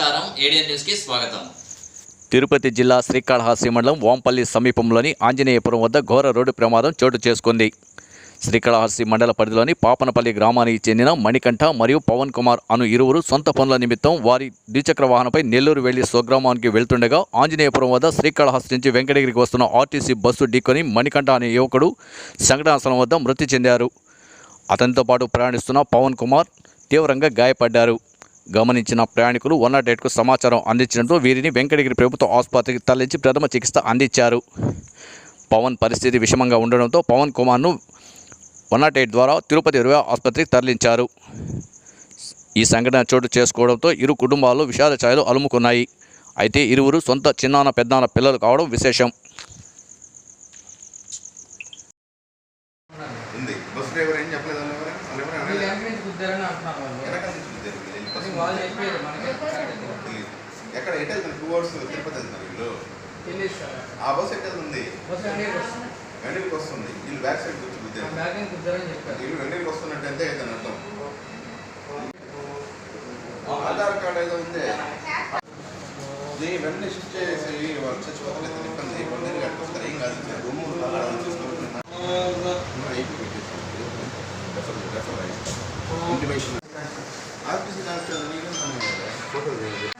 ఏడియన్ న్యూస్కి స్వాగతం. తిరుపతి జిల్లా శ్రీకాళహస్తి మండలం వాంపల్లి సమీపంలోని ఆంజనేయపురం వద్ద ఘోర రోడ్డు ప్రమాదం చోటు చేసుకుంది. శ్రీకాళహస్తి మండల పరిధిలోని పాపనపల్లి గ్రామానికి చెందిన మణికంఠ మరియు పవన్ కుమార్ అను ఇరువురు సొంత పనుల నిమిత్తం వారి ద్విచక్ర వాహనంపై నెల్లూరు వెళ్ళి స్వగ్రామానికి వెళ్తుండగా ఆంజనేయపురం వద్ద శ్రీకాళహస్తి నుంచి వెంకటగిరికి వస్తున్న ఆర్టీసీ బస్సు ఢీకొని మణికంఠ అనే యువకుడు సంఘటనాస్థలం వద్ద మృతి చెందారు. అతనితో పాటు ప్రయాణిస్తున్న పవన్ కుమార్ తీవ్రంగా గాయపడ్డారు. గమనించిన ప్రయాణికులు వన్ నాట్ ఎయిట్కు సమాచారం అందించడంతో వీరిని వెంకటగిరి ప్రభుత్వ ఆసుపత్రికి తరలించి ప్రథమ చికిత్స అందించారు. పవన్ పరిస్థితి విషమంగా ఉండడంతో పవన్ కుమార్ను వన్ నాట్ ఎయిట్ ద్వారా తిరుపతి ఇరవై ఆసుపత్రికి తరలించారు. ఈ సంఘటన చోటు చేసుకోవడంతో ఇరు కుటుంబాలు విషాద ఛాయలు అలుముకున్నాయి. అయితే ఇరువురు సొంత చిన్నాన్న పెద్దనాన్న పిల్లలు కావడం విశేషం. ఉంది. బస్ డ్రైవర్ ఏం చెప్పలేదు తెలీదు. ఎక్కడ ఎటు టూ అవర్స్ తిరుపతి వెళ్తున్నారు వీళ్ళు? ఆ బస్సు ఎటు వెళ్తుంది? బస్సు వెనక వస్తుంది. వీళ్ళు బ్యాక్ సైడ్ కూర్చో గుద్దారు బ్యాగ్ నుంచి గుద్దారని చెప్పారు. వీళ్ళు వెంటకి వస్తున్నట్టు ఎంత అవుతుంది అర్థం. ఆ ఆధార్ కార్డ్ ఏదో ఉంది. వెంటనే షిఫ్ట్ చేసి వాళ్ళు చచ్చిపోతలేదు ఇబ్బంది ఇబ్బంది కట్టుకొస్తారు ఏం కాదు. రూమ్ ఇంటిమేషన్ ఆర్టీసీ డాక్టర్ నీకు ఫోటో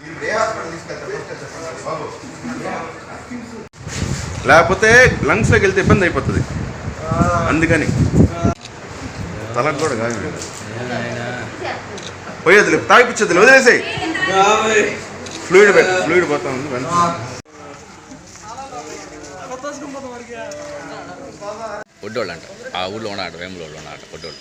ఇప్పుడు ఏ హాస్పిటల్ తీసుకెళ్తారు ఫస్ట్ చెప్పండి బాబు. లేకపోతే లంగ్స్లోకి వెళ్తే ఇబ్బంది అయిపోతుంది. అందుకని. తలకు కూడా గాయం పోయేది లేదు తాగిపించదు వదిలేసాయి. ఫ్లూయిడ్ పెట్టు ఫ్లూయిడ్ పోతా ఉంది ఒడ్డోళ్ళు అంట ఆ ఊళ్ళో ఉన్నాడు వేములో ఉన్నాడు ఒడ్డోళ్ళు.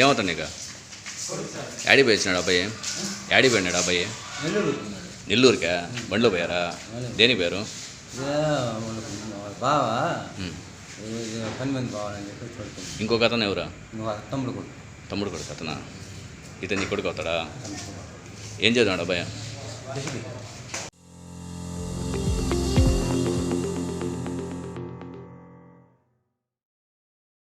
ఏమవుతుంది నీకు? యాడి పోయినాడు అబ్బాయి? యాడి పోయినాడు అబ్బాయి? నెల్లూరుకా? బండ్లో పోయారా? దేనికి పోయారు? బావా పని మంది బావాలని చెప్పి ఇంకొక అతను ఎవరా? తమ్ముడు కూడా తమ్ముడు కొడుకు అతనా? ఇతను నీ కొడుకు అవుతాడా? ఏం చదివాడు అబ్బాయి?